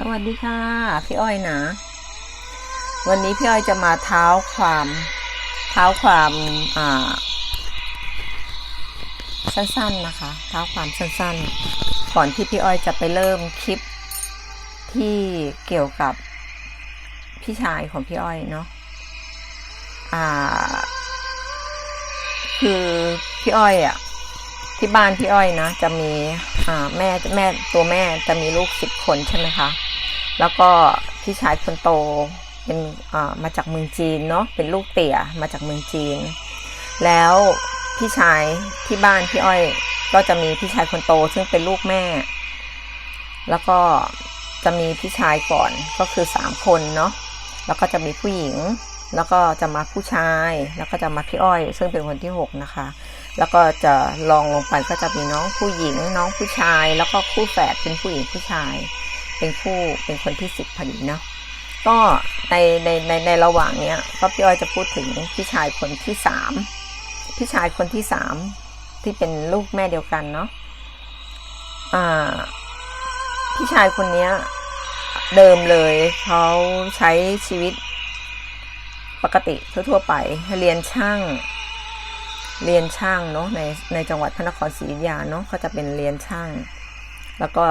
สวัสดีค่ะ พี่อ้อยนะ วันนี้พี่อ้อยจะมาเท้าความเท้าความอ่าสั้นๆนะคะ เท้าความสั้นๆ ก่อนที่พี่อ้อยจะไปเริ่มคลิปที่เกี่ยวกับพี่ชายของพี่อ้อยเนาะอ่า คือพี่อ้อยอะ่ะที่บ้านพี่อ้อยนะ จะมีอ่าแม่แม่ตัวแม่จะมีลูกสิบคนใช่ไหมคะ แล้วก็พี่ชายคนโตเป็นมาจากเมืองจีนเนาะเป็นลูกเตี่ยมาจากเมืองจีน แล้วพี่ชายที่บ้านพี่อ้อยก็จะมีพี่ชายคนโตซึ่งเป็นลูกแม่ แล้วก็จะมีพี่ชายก่อนก็คือสามคนเนาะแล้วก็จะมีผู้หญิง แล้วก็จะมาผู้ชาย แล้วก็จะมาพี่อ้อย ซึ่งเป็นคนที่หกนะคะ แล้วก็จะลองลงไปก็จะมีน้องผู้หญิง น้องผู้ชาย แล้วก็คู่แฝดเป็นผู้หญิงผู้ชาย เป็นคู่เป็นคนที่สิบพอดีเนาะก็ในในในในระหว่างเนี้ยก็พี่อ้อยจะพูดถึงพี่ชายคนที่สามพี่ชายคนที่สามที่เป็นลูกแม่เดียวกันเนาะอ่า พี่ชายคนเนี้ย เดิมเลยเขาใช้ชีวิตปกติทั่วๆไปเรียนช่างเรียนช่างเนาะในในจังหวัดพระนครศรีอยุธยาเนาะเขาจะเป็นเรียนช่าง แล้วก็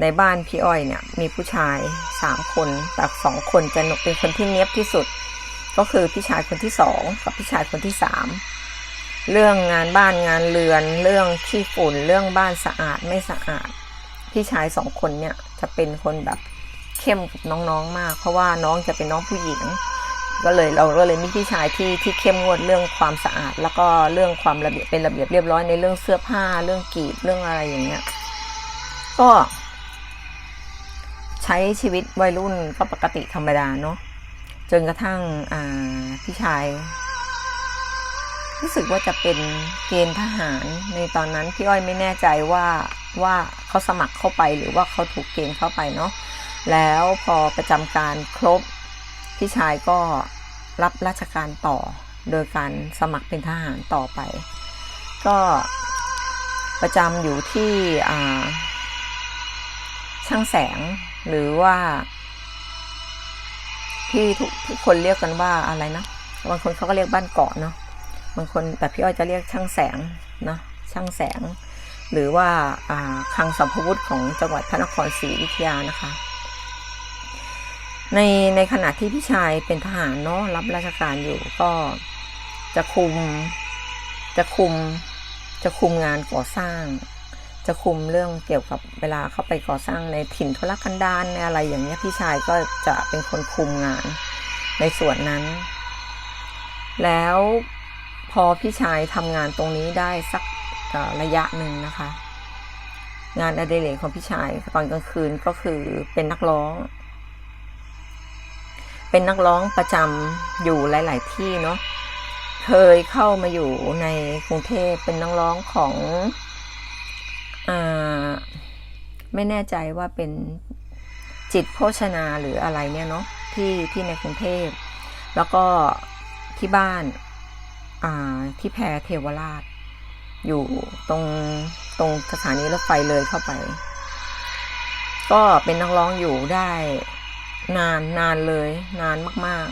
ในบ้านพี่อ้อยเนี่ยมีผู้ชายสามคนแต่สองคนจะเป็นคนที่เนี้ยบที่สุด ก็คือพี่ชายคนที่สองกับพี่ชายคนที่สามเรื่องงานบ้านงานเรือน เรื่องขี้ฝุ่น เรื่องบ้านสะอาดไม่สะอาด พี่ชายสองคนเนี่ยจะเป็นคนแบบเข้มกับน้องๆมาก เพราะว่าน้องจะเป็นน้องผู้หญิง ก็เลยเราก็เลยมีพี่ชายที่ที่เข้มงวดเรื่องความสะอาด แล้วก็เรื่องความระเบียบเป็นระเบียบเรียบร้อยในเรื่องเสื้อผ้าเรื่องกรีดเรื่องอะไรอย่างเงี้ยก็ ใช้ชีวิตวัยรุ่นก็ปกติธรรมดาเนาะจนกระทั่งพี่ชาย รู้สึกว่าจะเป็นเกณฑ์ทหารในตอนนั้นพี่อ้อยไม่แน่ใจว่าว่าเขาสมัครเข้าไปหรือว่าเขาถูกเกณฑ์เข้าไปเนาะแล้วพอประจำการครบ พี่ชายก็รับราชการต่อ โดยการสมัครเป็นทหารต่อไป ก็ประจำอยู่ที่ช่างแสง หรือว่า ที่ทุกทุกคนเรียกกันว่าอะไรนะบางคนเขาก็เรียกบ้านเกาะเนาะบางคนแต่พี่อ้อยจะเรียกช่างแสงนะช่างแสง หรือว่าคลังสัมภวุธของจังหวัดพระนครศรีอยุธยานะคะ ในในขณะที่พี่ชายเป็นทหารเนาะรับราชการอยู่ก็จะคุมจะคุมจะคุมงานก่อสร้าง จะคุมเรื่องเกี่ยวกับเวลาเข้าไปก่อสร้างในถิ่นทุรกันดารในอะไรอย่างเงี้ยพี่ชายก็จะเป็นคนคุมงานในส่วนนั้น แล้วพอพี่ชายทำงานตรงนี้ได้สักระยะหนึ่งนะคะ งานอดิเรกของพี่ชายตอนกลางคืนก็คือเป็นนักร้อง เป็นนักร้องประจำอยู่หลาย ๆ ที่เนาะเคยเข้ามาอยู่ในกรุงเทพเป็นนักร้องของ ไม่แน่ใจว่าเป็นจิตโภชนาหรืออะไรเนี่ยเนาะที่ที่ในกรุงเทพ แล้วก็ที่บ้านอ่าที่แพรเทวราช อยู่ตรงตรงสถานีรถไฟเลยเข้าไป ก็เป็นนักร้องอยู่ได้นานนานเลย นานมาก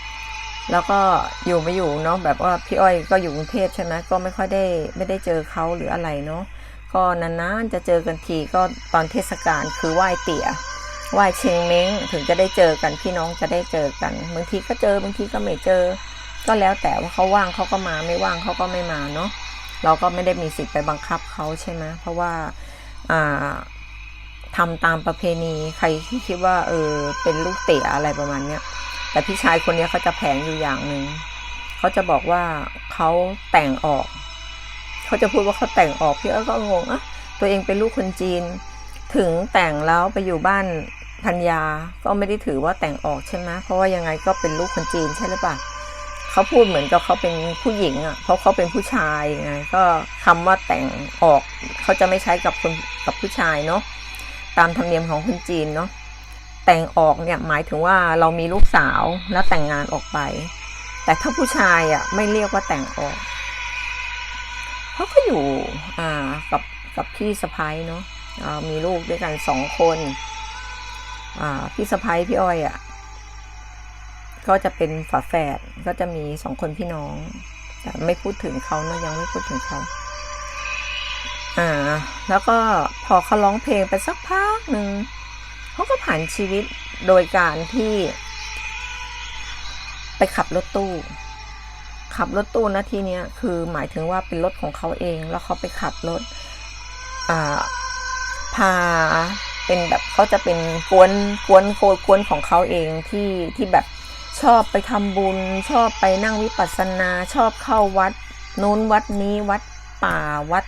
ๆ แล้วก็อยู่ไม่อยู่เนาะแบบว่าพี่อ้อยก็อยู่กรุงเทพใช่ไหมก็ไม่ค่อยได้ไม่ได้เจอเขาหรืออะไรเนาะ ก็นานๆจะเจอกันทีก็ตอนเทศกาลคือไหว้เตี่ยไหว้เชงเม้งถึงจะได้เจอกันพี่น้องจะได้เจอกันบางทีก็เจอบางทีก็ไม่เจอ ก็แล้วแต่ว่าเขาว่างเขาก็มาไม่ว่างเขาก็ไม่มาเนาะเราก็ไม่ได้มีสิทธิ์ไปบังคับเขาใช่ไหมเพราะว่าอ่าทำตามประเพณีใครที่คิดว่าเออเป็นลูกเตะอะไรประมาณเนี้ยแต่พี่ชายคนนี้เขาจะแผงอยู่อย่างหนึ่งเขาจะบอกว่าเขาแต่งออก เขาจะพูดว่าเขาแต่งออกพี่เอก็งงอะตัวเองเป็นลูกคนจีน ถึงแต่งแล้วไปอยู่บ้านพันยาก็ไม่ได้ถือว่าแต่งออกใช่ไหมเพราะว่ายังไงก็เป็นลูกคนจีนใช่หรือเปล่าเขาพูดเหมือนกับเขาเป็นผู้หญิงอะเพราะเขาเป็นผู้ชายไงก็คำว่าแต่งออกเขาจะไม่ใช้กับคนกับผู้ชายเนาะตามธรรมเนียมของคนจีนเนาะแต่งออกเนี่ยหมายถึงว่าเรามีลูกสาวแล้วแต่งงานออกไป แต่ถ้าผู้ชายอะไม่เรียกว่าแต่งออก เขาก็อยู่กับกับพี่สะพ้ายเนาะมีลูกด้วยกันสองคนพี่สะพ้ายพี่อ้อยอะก็จะเป็นฝาแฝดก็จะมีสองคนพี่น้อง แต่ไม่พูดถึงเขาเนอะยังไม่พูดถึงเขาอ่า แล้วก็พอเขาร้องเพลงไปสักพักหนึ่งเขาก็ผ่านชีวิตโดยการที่ ไปขับรถตู้ ขับรถตู้นะทีเนี้ยคือหมายถึงว่าเป็นรถของเขาเอง แล้วเขาไปขับรถอ่าพาเป็นแบบเขาจะเป็นกวนกวนโคกวนของเขาเองที่ที่แบบชอบไปทำบุญ ชอบไปนั่งวิปัสสนา ชอบเข้าวัดนู้นวัดนี้วัดป่าวัด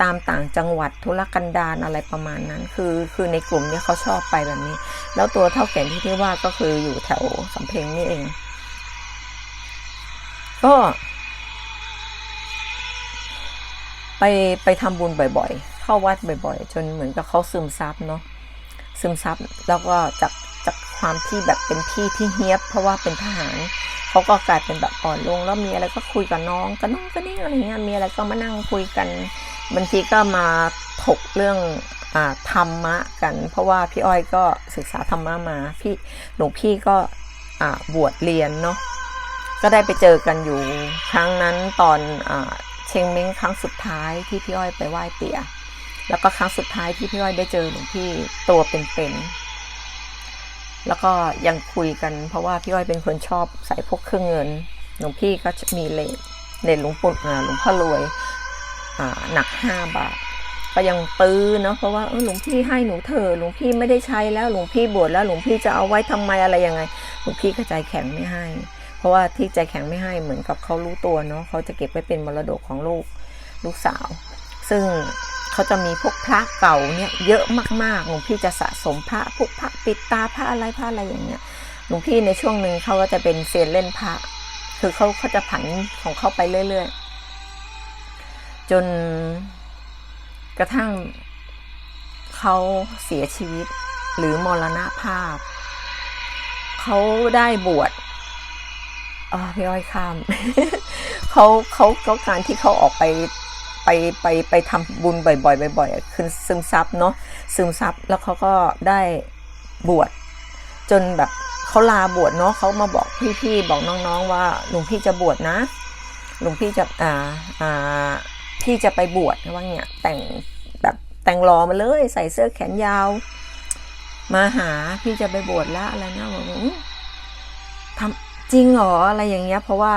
ตามต่างจังหวัดธุรกันดารอะไรประมาณนั้น คือคือในกลุ่มเนี้เขาชอบไปแบบนี้ แล้วตัวเท่าแก่ที่ที่ว่าก็คืออยู่แถวสำเพ็งนี่เอง ก็ไปไปทำบุญบ่อยๆ เข้าวัดบ่อย ๆ จนเหมือนกับเขาซึมซับเนาะซึมซับแล้วก็จากจากความที่แบบเป็นพี่ที่เฮียบ เพราะว่าเป็นทหารเขาก็กลายเป็นแบบอ่อนลง แล้วมีอะไรก็คุยกับน้องกับน้องก็นี่อะไรเงี้ยมีอะไรก็มานั่งคุยกันบางทีก็มาถกเรื่องอธรรมะกัน เพราะว่าพี่อ้อยก็ศึกษาธรรมะมาพี่หลวงพี่ก็บวชเรียนเนาะ ก็ได้ไปเจอกันอยู่ครั้งนั้นตอนเชงเม้งครั้งสุดท้ายที่พี่อ้อยไปไหว้เตี่ยแล้วก็ครั้งสุดท้ายที่พี่อ้อยได้เจอหลวงพี่ตัวเป็นๆแล้วก็ยังคุยกัน เพราะว่าพี่อ้อยเป็นคนชอบใส่พวกเครื่องเงินหลวงพี่ก็มีเลทเลทหลวงปู่อ่าหลวงพ่อรวยหนักห้าบาทก็ยังตื้อเนาะเพราะว่าเออหลวงพี่ให้หนูเถอหลวงพี่ไม่ได้ใช้แล้วหลวงพี่บวชแล้วหลวงพี่จะเอาไว้ทำไมอะไรยังไงหลวงพี่ก็ใจแข็งไม่ให้ ราะว่าที่ใจแข็งไม่ให้เหมือนกับเขารู้ตัวเนาะเขาจะเก็บไว้เป็นมรดกของลูกลูกสาว ซึ่งเขาจะมีพวกพระเก่าเนี่ยเยอะมากๆหลวงพี่จะสะสมพระพวกพระปิดตาพระอะไรพระอะไรอย่างเงี้ยหลวงพี่ในช่วงหนึ่งเขาก็จะเป็นเซียนเล่นพระ คือเขาเขาจะผันของเขาไปเรื่อย ๆ จนกระทั่งเขาเสียชีวิตหรือมรณภาพ เขาได้บวช พี่อ้อยข้ามเขาเขาเขาการที่เขาออกไปไปไปไปทำบุญบ่อยๆบ่อยๆคือซึมซับเนาะซึมซับแล้วเขาก็ได้บวชจนแบบเขาลาบวชเนาะเขามาบอกพี่ๆบอกน้องๆว่าหลวงพี่จะบวชนะหลวงพี่จะอ่าอ่าพี่จะไปบวชว่าเนี่ยแต่งแบบแต่งรอมาเลย ใส่เสื้อแขนยาว มาหาพี่จะไปบวชแล้วอะไรนะบอกว่าอื้อทำ จริงเหรออะไรอย่างเงี้ย เพราะว่า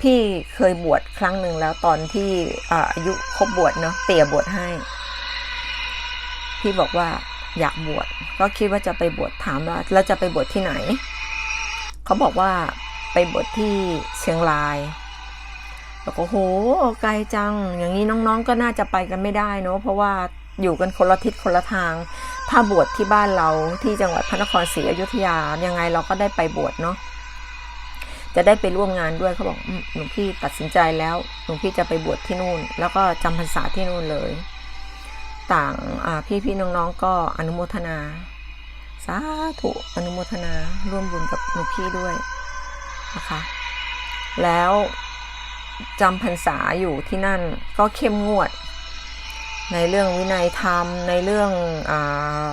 พี่เคยบวชครั้งหนึ่งแล้วตอนที่อาอายุครบบวชเนาะเตี่ยบวชให้ พี่บอกว่าอยากบวชก็คิดว่าจะไปบวชถามว่าแล้วจะไปบวชที่ไหน เขาบอกว่าไปบวชที่เชียงรายแล้วก็โหไกลจัง อย่างนี้น้องๆก็น่าจะไปกันไม่ได้เนาะเพราะว่าอยู่กันคนละทิศคนละทาง ถ้าบวชที่บ้านเราที่จังหวัดพระนครศรีอยุธยายังไงเราก็ได้ไปบวชเนาะ จะได้ไปร่วมงานด้วยเขาบอกหลวงพี่ตัดสินใจแล้วหลวงพี่จะไปบวชที่นู่น แล้วก็จำพรรษาที่นู่นเลย ต่างพี่พี่ๆน้องๆก็อนุโมทนาสาธุอนุโมทนาร่วมบุญกับหลวงพี่ด้วยนะคะแล้วจำพรรษาอยู่ที่นั่นก็เข้มงวด ในเรื่องวินัยธรรมในเรื่องอา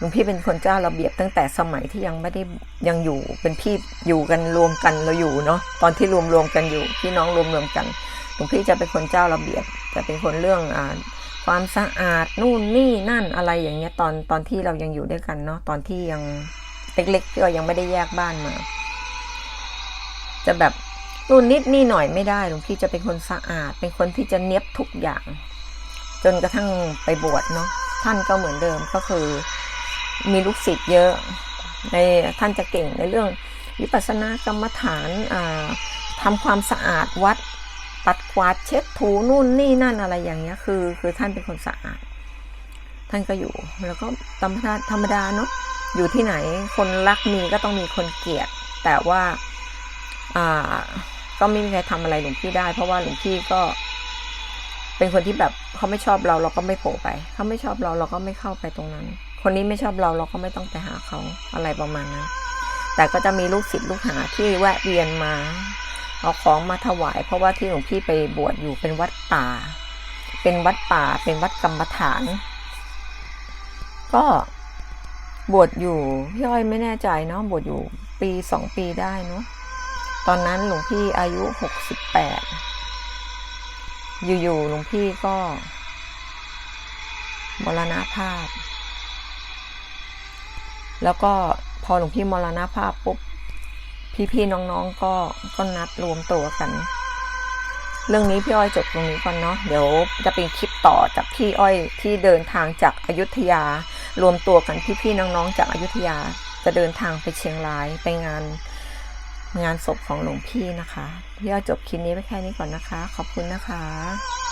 หลวงพี่เป็นคนเจ้าระเบียบตั้งแต่สมัยที่ยังไม่ได้ยังอยู่เป็นพี่อยู่กันรวมกันเราอยู่เนาะตอนที่รวมรวมกันอยู่พี่น้องรวมรวมกันหลวงพี่จะเป็นคนเจ้าระเบียบ จะเป็นคนเรื่องอ่าความสะอาดนู่นนี่นั่นอะไรอย่างเงี้ยตอนตอนที่เรายังอยู่ด้วยกันเนาะตอนที่ยังเล็กๆที่เรายังไม่ได้แยกบ้านมา จะแบบนู่นนิดนี่หน่อยไม่ได้หลวงพี่จะเป็นคนสะอาด เป็นคนที่จะเนียบทุกอย่าง จนกระทั่งไปบวชเนาะท่านก็เหมือนเดิมก็คือ มีลูกศิษย์เยอะ ในท่านจะเก่งในเรื่องวิปัสสนากรรมฐานอ่าทำความสะอาดวัดปัดกวาดเช็ดถูนู่นนี่นั่นอะไรอย่างเงี้ยคือ คือท่านเป็นคนสะอาด ท่านก็อยู่แล้วก็ธรรมดาธรรมดาเนาะอยู่ที่ไหนคนรักมีก็ต้องมีคนเกลียด แต่ว่าอ่าก็ไม่มีใครทำอะไรหลวงพี่ได้ เพราะว่าหลวงพี่ก็ เป็นคนที่แบบเขาไม่ชอบเราเราก็ไม่โผล่ไปเขาไม่ชอบเราเราก็ไม่เข้าไปตรงนั้น คนนี้ไม่ชอบเราเราก็ไม่ต้องไปหาเขาอะไรประมาณนั้น แต่ก็จะมีลูกศิษย์ลูกหาที่แวะเวียนมาเอาของมาถวาย เพราะว่าที่หลวงพี่ไปบวชอยู่เป็นวัดป่า เป็นวัดป่า เป็นวัดกรรมฐาน ก็บวชอยู่พี่อ้อยไม่แน่ใจเนาะบวชอยู่ปีสองปีได้เนาะตอนนั้นหลวงพี่อายุหกสิบแปดอยู่ๆหลวงพี่ก็มรณภาพ แล้วก็พอหลวงพี่มรณภาพปุ๊บพี่ๆน้องๆก็ก็นัดรวมตัวกัน เรื่องนี้พี่อ้อยจบตรงนี้ก่อนเนาะเดี๋ยวจะเป็นคลิปต่อจากพี่อ้อยที่เดินทางจากอายุทยา รวมตัวกันพี่ๆน้องๆจากอายุทยาจะเดินทางไปเชียงรายไปงานงานศพของหลวงพี่นะคะ พี่อ้อยจบคลิปนี้ไว้แค่นี้ก่อนนะคะ ขอบคุณนะคะ